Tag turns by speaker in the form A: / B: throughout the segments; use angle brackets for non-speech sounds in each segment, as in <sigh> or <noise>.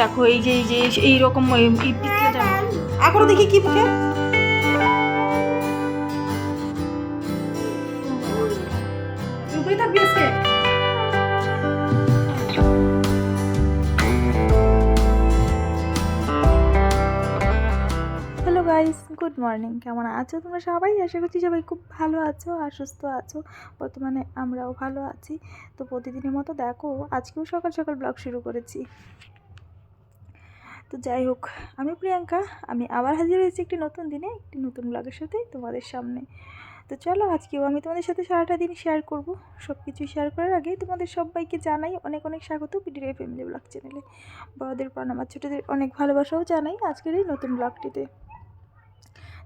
A: দেখো, এই যে এই যে এইরকম জামা আকরো দেখি কি মুখে। গাইস গুড মর্নিং কেমন আছো তোমরা সবাই? আশা করছি সবাই খুব ভালো আছো আর সুস্থ আছো। বর্তমানে আমরাও ভালো আছি। তো প্রতিদিনের মতো দেখো, আজকেও সকাল সকাল ব্লগ শুরু করেছি। তো যাই হোক, আমি প্রিয়াঙ্কা, আমি আবার হাজির হয়েছি একটি নতুন দিনে, একটি নতুন ব্লগের সাথে তোমাদের সামনে। তো চলো, আজকেও আমি তোমাদের সাথে সারাটা দিন শেয়ার করব। সব কিছু শেয়ার করার আগে তোমাদের সবাইকে জানাই অনেক অনেক স্বাগত পিডিআই ফ্যামিলি ব্লগ চ্যানেলে বড়দের প্রণাম আর ছোটোদের অনেক ভালোবাসাও জানাই আজকের এই নতুন ব্লগটিতে।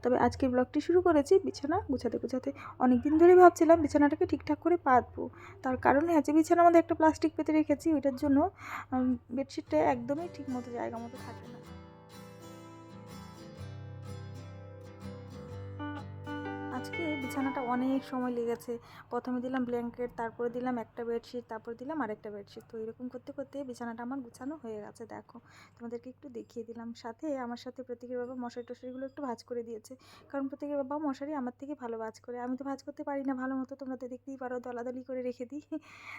A: তবে আজকের ব্লগটি শুরু করেছি বিছানা গুছাতে গুছাতে। অনেক দিন ধরে ভাবছিলাম বিছানাটাকে ঠিকঠাক করে পাতবো। তার কারণে আছে বিছানা আমাদের একটা প্লাস্টিক পেতে রেখেছি, ওইটার জন্য বেডশিটটা একদমই ঠিক মতো জায়গা মতো থাকে না। আজকে বিছানাটা অনেক সময় লেগেছে। প্রথমে দিলাম ব্ল্যাঙ্কেট তারপরে দিলাম একটা বেডশিট তারপর দিলাম আরেকটা বেডশিট তো এরকম করতে করতে বিছানাটা আমার গুছানো হয়ে গেছে, দেখো। তোমাদেরকে একটু দেখিয়ে দিলাম। সাথে আমার সাথে প্রত্যেকের বাবা মশারি টশারিগুলো একটু ভাজ করে দিয়েছে। কারণ প্রত্যেকের বাবা মশারি আমার থেকে ভালো ভাজ করে। আমি তো ভাজ করতে পারি না ভালো মতো, তোমরা তো দেখতেই পারো, দলাদলি করে রেখে দিই।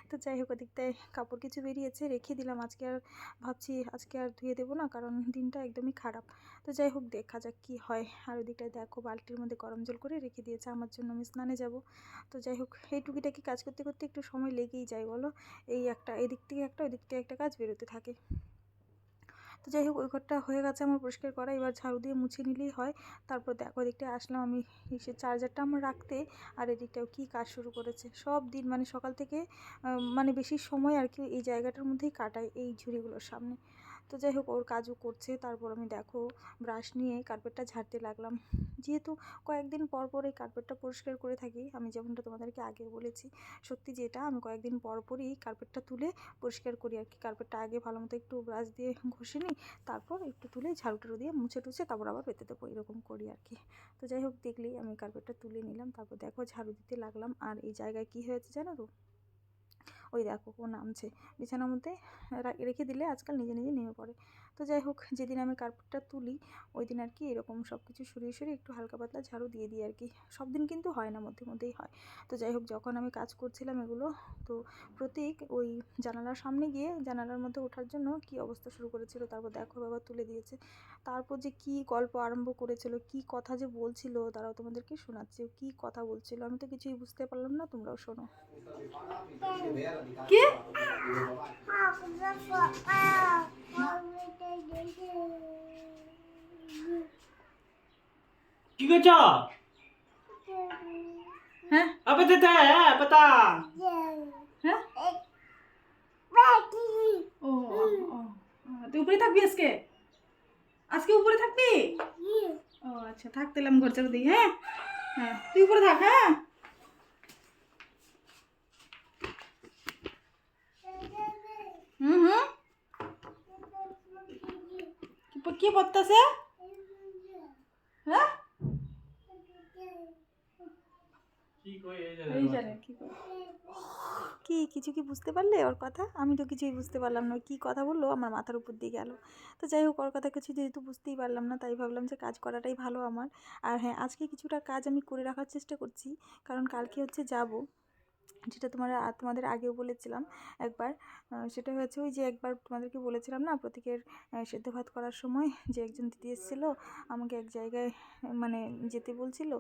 A: তো যাই হোক, ওদিকটায় কাপড় কিছু বেরিয়েছে, রেখে দিলাম। আজকে আর ভাবছি আজকে আর ধুয়ে দেবো না, কারণ দিনটা একদমই খারাপ। তো যাই হোক, দেখা যাক কী হয়। আর ওদিকটায় দেখো, বালতির মধ্যে গরম জল করে রেখে দিয়েছে আমার জন্য, আমি স্নানে যাব। তো যাই হোক, এই টুকিটাকি কাজ করতে করতে একটু সময় লেগেই যায়, বলো? এই একটা এদিক থেকে একটা, ওই দিক থেকে একটা কাজ বেরোতে থাকে। তো যাই হোক, ওই ঘরটা হয়ে গেছে আমার পরিষ্কার করা। এবার ঝাড়ু দিয়ে মুছে নিলেই হয়। তারপর দেখো এদিকটায় আসলাম আমি। সে চার্জারটা আমার রাখতে, আর এদিকটাও কী কাজ শুরু করেছে। সব দিন মানে সকাল থেকে মানে বেশি সময় আর কি এই জায়গাটার মধ্যেই কাটাই এই ঝুড়িগুলোর সামনে। তো যাই হোক, ওর কাজও করছে। তারপর আমি দেখো ব্রাশ নিয়ে কার্পেটটা ঝাড়তে লাগলাম। যেহেতু কয়েকদিন পর পর এই কার্পেটটা পরিষ্কার করে থাকি, আমি যেমনটা তোমাদেরকে আগে বলেছি, সত্যি যেটা, আমি কয়েকদিন পর পরই কার্পেটটা তুলে পরিষ্কার করি আর কি। কার্পেটটা আগে ভালো মতো একটু ব্রাশ দিয়ে ঘষে নিই, তারপর একটু তুলে ঝাড়ু টাড়ু দিয়ে মুছে টুছে তারপর আবার পেতে দেবো, এরকম করি আর কি। তো যাই হোক, দেখলেই আমি কার্পেটটা তুলে নিলাম, তারপর দেখো ঝাড়ু দিতে লাগলাম। আর এই জায়গায় কি হয়েছে জানো তো? ওই দেখো ও নামছে। বিছানার মধ্যে রেখে দিলে আজকাল নিজে নিজে নেমে পড়ে। তো যাই হোক, যেদিন আমি কার্পেটটা তুলি, ওই দিন আর কি এরকম সব কিছু সরিয়ে সরিয়ে একটু হালকা পাতলা ঝাড়ু দিয়ে দিই আর কি সব দিন কিন্তু হয় না, মধ্যে মধ্যেই হয়। তো যাই হোক, যখন আমি কাজ করছিলাম এগুলো, তো প্রতীক ওই জানালার সামনে গিয়ে জানালার মধ্যে ওঠার জন্য কি অবস্থা শুরু করেছিল, তারপর দেখো বাবা তুলে দিয়েছে। তারপর যে কি গল্প আরম্ভ করেছিল, কি কথা যে বলছিল, তারাও তোমাদেরকে শোনাচ্ছে। কি কথা বলছিল, আমি তো কিছুই বুঝতে পারলাম না, তোমরাও শোনো। কি
B: কি করছ
A: হ্যাঁ
B: আবে দে হ্যাঁ পাতা
A: হ্যাঁ ও ও, ও, তুই উপরে থাকবি আজকে আজকে উপরে থাকবি ও আচ্ছা থাক তাহলে আমি ঘর চাপে দিই হ্যাঁ হ্যাঁ তুই উপরে থাক হ্যাঁ হুম হুম কি পড়তেছে? হ্যাঁ?
B: কি
A: কিছু কি বুঝতে পারলে ওর কথা? আমি তো কিছুই বুঝতে পারলাম না কি কথা বলল আমার মাথার উপর দিয়ে গেল। তো যাই হোক ওর কথা কিছু যেহেতু বুঝতেই পারলাম না তাই ভাবলাম যে কাজ করাটাই ভালো আমার। আর হ্যাঁ আজকে কিছুটা কাজ আমি করে রাখার চেষ্টা করছি কারণ কালকে হচ্ছে যাব। যেটা তোমার তোমাদের আগেও বলেছিলাম একবার সেটা হয়েছে ওই যে একবার তোমাদেরকে বলেছিলাম না, প্রতীকের সেদ্ধ ভাত করার সময় যে একজন দিদি এসেছিল, আমাকে এক জায়গায় মানে যেতে বলছিল,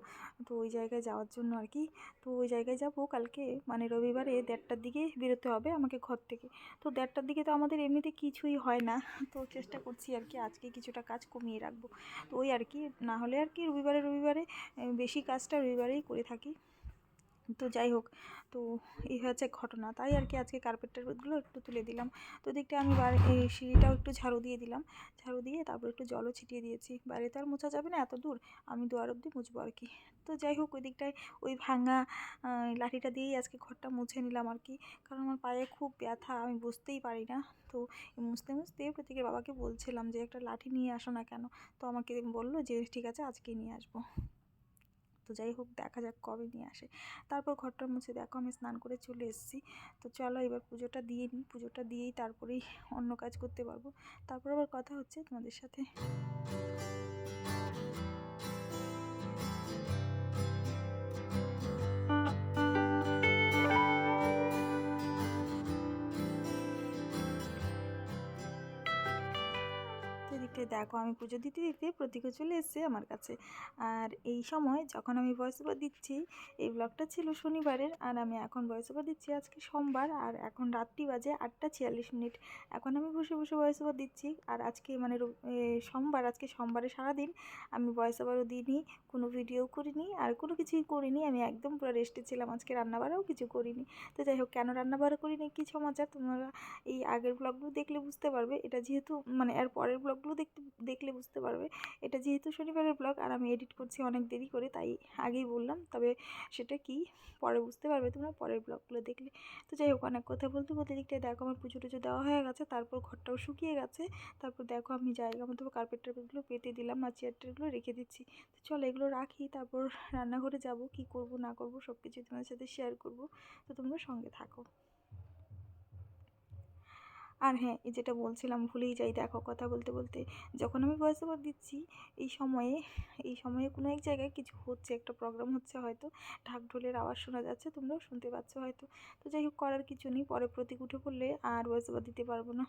A: তো ওই জায়গায় যাওয়ার জন্য আর কি, তো ওই জায়গায় যাব কালকে মানে রবিবারে দেড়টার দিকে বেরোতে হবে আমাকে ঘর থেকে। তো দেড়টার দিকে তো আমাদের এমনিতে কিছুই হয় না, তো চেষ্টা করছি আর কি আজকে কিছুটা কাজ কমিয়ে রাখব। তো ওই আর কি, না হলে আর কি রবিবারে রবিবারে বেশি কাজটা রবিবারেই করে থাকি। তো যাই হোক, তো এই হচ্ছে ঘটনা। তাই আর কি আজকে কার্পেটগুলো একটু তুলে দিলাম। তো দিকটা আমি বাড়ি এই সিঁড়িটাও একটু ঝাড়ু দিয়ে দিলাম। ঝাড়ু দিয়ে তারপর একটু জলও ছিটিয়ে দিয়েছি। বাইরে বাড়িতে আর মোছা যাবে না, এত দূর। আমি দুয়ার অবধি মুছবো আর কি। তো যাই হোক, ওই দিকটায় ওই ভাঙা লাঠিটা দিয়েই আজকে ঘরটা মুছে নিলাম আর কি। কারণ আমার পায়ে খুব ব্যথা, আমি বুঝতেই পারি না। তো মুছতে মুছতে প্রতীকের বাবাকে বলছিলাম যে, একটা লাঠি নিয়ে আসো না কেন? তো আমাকে বলল যে, ঠিক আছে আজকেই নিয়ে আসব। তো যাই হোক, দেখা যাক কবে নিয়ে আসে। তারপর ঘরটার মুছে দেখো, আমি স্নান করে চলে এসেছি। তো চলো এবার পুজোটা দিয়ে নিই। পুজোটা দিয়েই তারপরেই অন্য কাজ করতে পারব। তারপর আবার কথা হচ্ছে তোমাদের সাথে। এদিকটায় দেখো আমি পুজো দিতে দিতে প্রতীকও চলে এসেছে আমার কাছে। আর এই সময় যখন আমি ভয়েস ওভার দিচ্ছি, এই ব্লগটা ছিল শনিবারের আর আমি এখন ভয়েস ওভার দিচ্ছি আজকে সোমবার আর এখন রাত্রি বাজে আটটা ছিয়াল্লিশ মিনিট। এখন আমি বসে বসে ভয়েস ওভার দিচ্ছি আর আজকে মানে সোমবার, আজকে সোমবারে সারাদিন আমি ভয়েস ওভারও দিইনি, কোনো ভিডিও করিনি আর কোনো কিছুই করিনি। আমি একদম পুরো রেস্টে ছিলাম, আজকে রান্নাবাড়াও কিছু করিনি। তো যাই হোক, কেন রান্নাবাড়া করিনি? কী সমাচার? তোমরা এই আগের ব্লগগুলো দেখলে বুঝতে পারবে। এটা যেহেতু মানে এর পরের ব্লগগুলো দেখতে দেখলে বুঝতে পারবে। এটা যেহেতু শনিবারের ব্লগ আর আমি এডিট করছি অনেক দেরি করে, তাই আগেই বললাম। তবে সেটা কি? পরে বুঝতে পারবে তোমরা, পরের ব্লগগুলো দেখলে। তো যাই হোক, অনেক কথা বলতে বলতে দিকটায় দেখো, আমার পুজো টুজো দেওয়া হয়ে গেছে, তারপর ঘরটাও শুকিয়ে গেছে। তারপর দেখো, আমি জায়গা মতো কার্পেট টার্পেটগুলো পেতে দিলাম, আর চেয়ার টেয়ারগুলো রেখে দিচ্ছি। তো চলো, এগুলো রাখি, তারপর রান্নাঘরে যাব, কি করব, না করব সব কিছু তোমাদের সাথে শেয়ার করব। তো তোমরা সঙ্গে থাকো। আর হ্যাঁ এই যেটা বলছিলাম, ভুলেই যাই, দেখো কথা বলতে বলতে। যখন আমি ভয়েস ওভার দিচ্ছি, এই সময়ে এই সময়ে কোনো এক জায়গায় কিছু হচ্ছে, একটা প্রোগ্রাম হচ্ছে হয়তো ঢাক ঢোলের আওয়াজ শোনা যাচ্ছে, তোমরাও শুনতে পাচ্ছ হয়তো। তো যাই হোক, করার কিছু নেই, পরে প্রতীক উঠে পড়লে আর ভয়েস ওভার দিতে পারব না।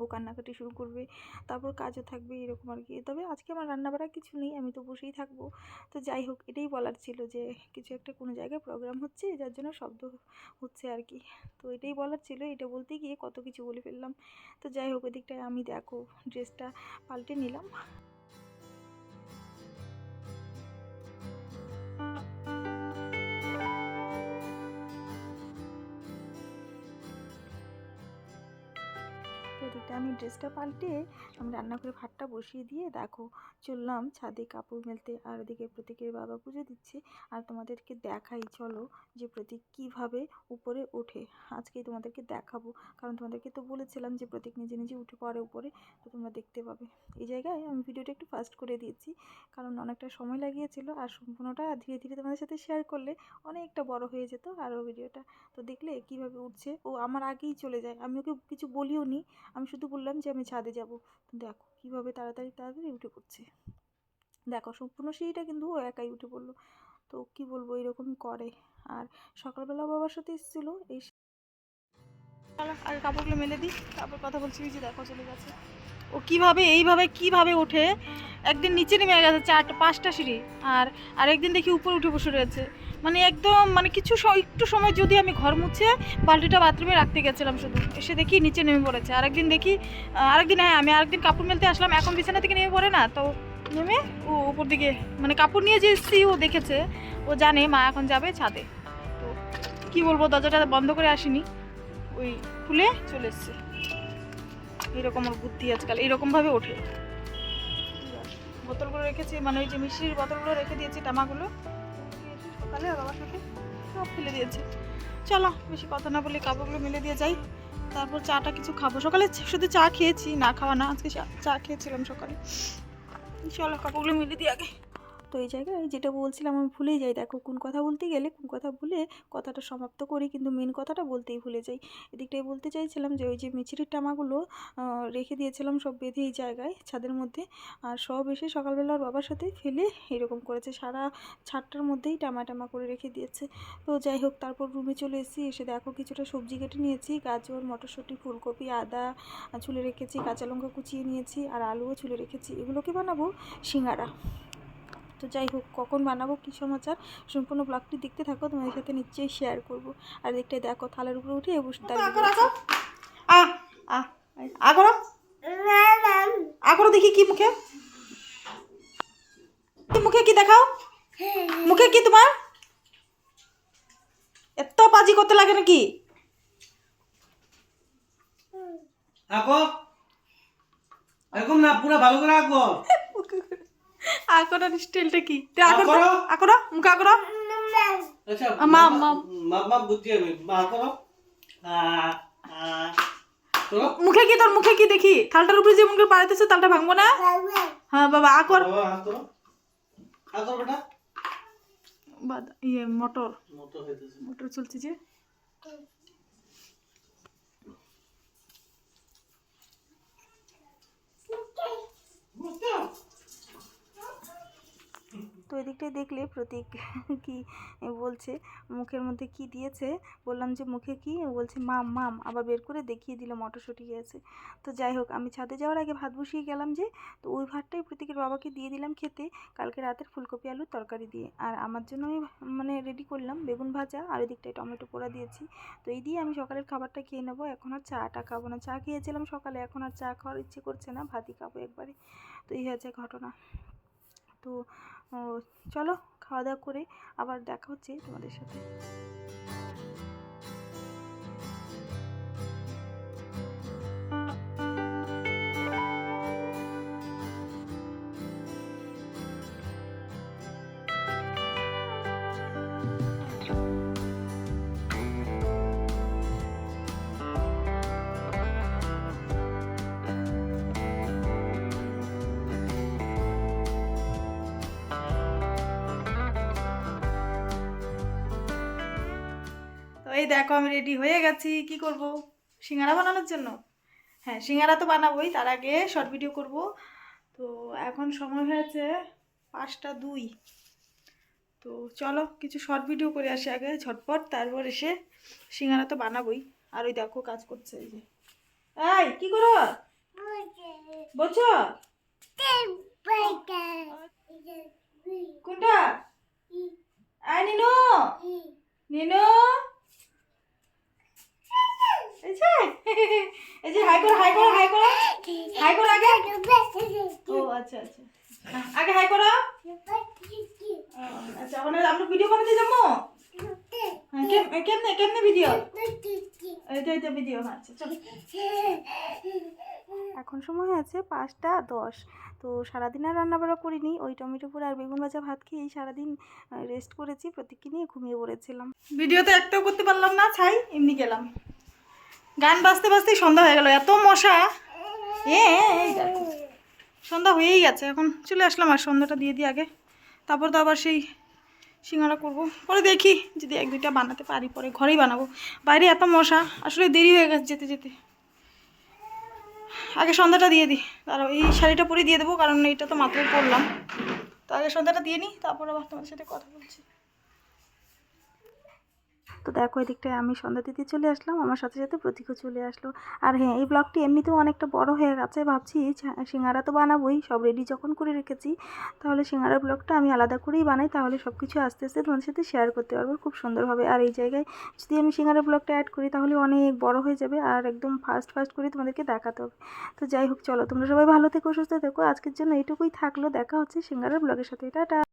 A: ও কান্নাকাটি শুরু করবে, তারপর কাজও থাকবে, এরকম আর কি। তবে আজকে আমার রান্নাবাড়া কিছু নেই, আমি তো বসেই থাকব। তো যাই হোক, এটাই বলার ছিল যে কিছু একটা কোনো জায়গায় প্রোগ্রাম হচ্ছে, যার জন্য শব্দ হচ্ছে আর কি। তো এটাই বলার ছিল, এটা বলতে গিয়ে কত কিছু বলে ফেললাম। তো যাই হোক, ওদিকটায় আমি দেখো ড্রেসটা পাল্টে নিলাম। এদিকটা আমি ড্রেসটা পাল্টে আমি রান্নাঘরে ভাতটা বসিয়ে দিয়ে দেখো, চললাম ছাদে কাপড় মেলতে। আর ওদিকে প্রতীকের বাবা পুজো দিচ্ছে। আর তোমাদেরকে দেখাই, চলো যে প্রতীক কীভাবে উপরে ওঠে। আজকেই তোমাদেরকে দেখাবো। কারণ তোমাদেরকে তো বলেছিলাম যে প্রতীক নিজে নিজে উঠে পড়ে উপরে, তো তোমরা দেখতে পাবে। এই জায়গায় আমি ভিডিওটা একটু ফাস্ট করে দিয়েছি, কারণ অনেকটা সময় লাগিয়েছিল। আর সম্পূর্ণটা ধীরে ধীরে তোমাদের সাথে শেয়ার করলে অনেকটা বড় হয়ে যেত আর আরও ভিডিওটা। তো দেখলে কীভাবে উঠছে। ও আমার আগেই চলে যায়। আমি ওকে কিছু বলিও নি আমি শুধু বললাম যে আমি ছাদে যাব। দেখো কীভাবে তাড়াতাড়ি তাড়াতাড়ি উঠে পড়ছে। দেখো সম্পূর্ণ সিঁড়িটা কিন্তু ও একাই উঠে পড়ল। তো কি বলব এরকমই করে। আর সকালবেলা বাবার সাথে এসেছিল, এই আর কাপড়গুলো মেলে দিই। তারপর কথা বলছি যে দেখো চলে গেছে। ও কীভাবে, এইভাবে, কীভাবে ওঠে? একদিন নিচে নেমে গেছে চারটা পাঁচটা সিঁড়ি। আর আরেকদিন দেখি উপরে উঠে বসে রয়েছে। মানে একদম মানে কিছু একটু সময় যদি আমি ঘর মুছে বালতিটা বাথরুমে রাখতে গেছিলাম শুধু। এসে দেখি নিচে নেমে পড়েছে। আরেকদিন দেখি আরেকদিন হ্যাঁ আমি আরেকদিন কাপড় মেলতে আসলাম। এখন বিছানা থেকে নেমে পড়ে না, তো নেমে ও উপর দিকে মানে কাপড় নিয়ে যে এসছি, ও দেখেছে। ও জানে, মা এখন যাবে ছাদে। তো কী বলব, দরজাটা বন্ধ করে আসিনি। ওই খুলে চলে এসছে। এরকম ওর বুদ্ধি আজকাল এইরকমভাবে ওঠে। বোতলগুলো রেখেছি মানে ওই যে মিষ্টির বোতলগুলো রেখে দিয়েছি টামাগুলো সকালে আর বাবার সাথে সব ফেলে দিয়েছে। চলো, বেশি কথা না বলে কাপড়গুলো মেলে দিয়ে যাই। তারপর চাটা কিছু খাব। সকালে শুধু চা খেয়েছি, না খাওয়া না, আজকে চা খেয়েছিলাম সকালে। চলো, কাপড়গুলো মিলে দিয়ে আগে। তো এই জায়গায় যেটা বলছিলাম আমি ভুলেই যাই। দেখো, কোন কথা বলতে গেলে কোন কথা ভুলে কথাটা সমাপ্ত করি, কিন্তু মেন কথাটা বলতেই ভুলে যাই। এদিকটাই বলতে চাইছিলাম যে, ওই যে মিছিরির টামাগুলো রেখে দিয়েছিলাম সব বেঁধে এই জায়গায়, ছাদের মধ্যে। আর সব এসে সকালবেলা বাবার সাথে ফেলে এরকম করেছে। সারা ছাদটার মধ্যেই টামা টামা করে রেখে দিয়েছে। তো যাই হোক, তারপর রুমে চলে এসেছি। এসে দেখো কিছুটা সবজি কেটে নিয়েছি, গাজর, মটরশুঁটি, ফুলকপি, আদা ছুলে রেখেছি, কাঁচা লঙ্কা কুচিয়ে নিয়েছি, আর আলুও ছুলে রেখেছি। এগুলোকে বানাবো সিঙ্গারা। তো যাই হোক কখন বানাবো কী সমাচার সম্পূর্ণ ব্লগটি দেখতে থাকো তোমাদের সাথে নিশ্চয়ই শেয়ার করব আর দেখতে দেখো থালার উপরে উঠে বসে দাঁড়িয়ে রয়েছে। আ আ আ করো আ করো দেখি কি মুখে মুখে কি দেখাও মুখে কি তোমার এত পাজি করতে লাগে নাকি
B: আঁকো এরকম না পুরো ভালো করে আঁকো
A: আকরার স্টাইলটা কি?
B: আ
A: আকর
B: করো।
A: আকর? মুখ আকর?
B: আচ্ছা
A: মা, মা।
B: মা বুদ্ধি আমি মা করো আ আ করো
A: মুখে কি তোর মুখে কি দেখি? থালটার উপরে যে মুখে পাড়াইতেছে তালটা ভাঙবো না? হ্যাঁ বাবা আকর।
B: হাত করো বেটা?
A: বাদ ইয়ে মটর।
B: হইতেছে
A: মটর চলছে যে। তো এদিকটায় দেখলে প্রতীক <laughs> কি বলছে? মুখের মধ্যে কি দিয়েছে? বললাম যে, মুখে কি? বলছে, মাম মাম। আবার বের করে দেখিয়ে দিল, মটরশুঁটি গেছে। তো যাই হোক, আমি ছাদে যাওয়ার আগে ভাত বসিয়ে গেলাম যে, তো ওই ভাতটাই প্রতীকের বাবাকে দিয়ে দিলাম খেতে কালকে রাতের ফুলকপি আলুর তরকারি দিয়ে। আর আমার জন্য আমি মানে রেডি করলাম বেগুন ভাজা আর ওদিকটায় টমেটো পোড়া দিয়েছি। তো এই দিয়ে আমি সকালের খাবারটা খেয়ে নেব। এখন আর চাটা খাব না। চা খেয়েছিলাম সকালে, এখন আর চা খাওয়ার ইচ্ছে করছে না। ভাতই খাব একবারে। তো এই হয়েছে ঘটনা। তো চলো খাওয়া দাওয়া করে আবার দেখা হচ্ছে তোমাদের সাথে। এই দেখো আমি রেডি হয়ে গেছি। কি করব? সিঙ্গারা বানানোর জন্য? হ্যাঁ সিঙ্গারা তো বানাবোই তার আগে শর্ট ভিডিও করব। তো এখন সময় হয়েছে পাঁচটা দুই। তো চলো কিছু শর্ট ভিডিও করে আসি আগে ঝটপট। তারপর এসে সিঙ্গারা তো বানাবোই। আর ওই দেখো কাজ করছে এই যে। এই কি করো? বলছো? কোনটা? নিনু? নিনু? এই যে এই যে হাই করো হাই করো হাই করো হাই করো আগে। ও আচ্ছা আচ্ছা। আগে হাই করো। আচ্ছা ওখানে আমরা ভিডিও বানাতে যাব? হ্যাঁ, কেমনে কেমনে ভিডিও এইটা ভিডিও আচ্ছা চলো। এখন সময় আছে পাঁচটা দশ। তো সারাদিন আর রান্নাবাড়া করিনি ওই টমেটো পোড়া আর বেগুন ভাজা ভাত খেয়েই সারাদিন রেস্ট করেছি প্রত্যেককে নিয়ে ঘুমিয়ে পড়েছিলাম। ভিডিও তো একটাও করতে পারলাম না ছাই এমনি গেলাম। গান বাজতে বাজতেই সন্ধ্যা হয়ে গেল, এত মশা। এ সন্ধ্যা হয়েই গেছে, এখন চলে আসলাম আর সন্ধ্যাটা দিয়ে দিই আগে। তারপর তো আবার সেই সিঙ্গারা করব। পরে দেখি, যদি এক দুইটা বানাতে পারি, পরে ঘরেই বানাবো। বাইরে এত মশা, আসলে দেরি হয়ে গেছে যেতে যেতে। আগে সন্ধ্যাটা দিয়ে দিই। দাঁড়াও এই শাড়িটা পরে দিয়ে দেবো, কারণ এইটা তো মাত্রই পরলাম। তো আগে সন্ধ্যাটা দিয়ে নিই, তারপর আবার তোমাদের সাথে কথা বলছি। তো দেখো, এদিকটায় আমি সন্ধ্যা দিতে চলে আসলাম, আমার সাথে সাথে প্রতীকও চলে আসলো। আর হ্যাঁ এই ব্লগটি এমনিতেও অনেকটা বড় হয়ে গেছে, ভাবছি সিঙ্গারা তো বানাবোই, সব রেডি যখন করে রেখেছি, তাহলে সিঙ্গারার ব্লগটা আমি আলাদা করেই বানাই, তাহলে সব কিছু আস্তে আস্তে তোমাদের সাথে শেয়ার করতে পারব, খুব সুন্দরভাবে আর এই জায়গায় যদি আমি সিঙ্গারা ব্লগটা অ্যাড করি, তাহলে অনেক বড় হয়ে যাবে, আর একদম ফাস্ট ফাস্ট করে তোমাদেরকে দেখাতে হবে। তো যাই হোক, চলো, তোমরা সবাই ভালো থেকো, সুস্থ থেকো, আজকের জন্য এইটুকুই থাকল, দেখা হচ্ছে সিঙ্গারার ব্লগের সাথে, টাটা!